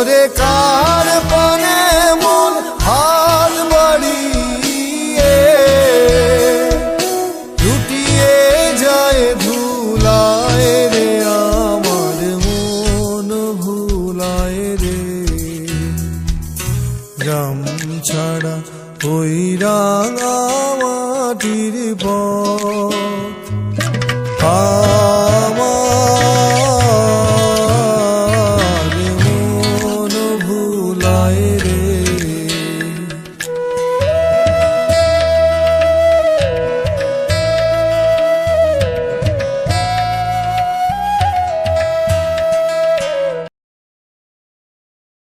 ওরে কার পানে মন হাল বাড়িয়ে? লুটিয়ে যায় ধুলায় রে আমার মন ভুলায় রে। রাম ছাড়া ওই রাঙা মাটির পথ। Baby.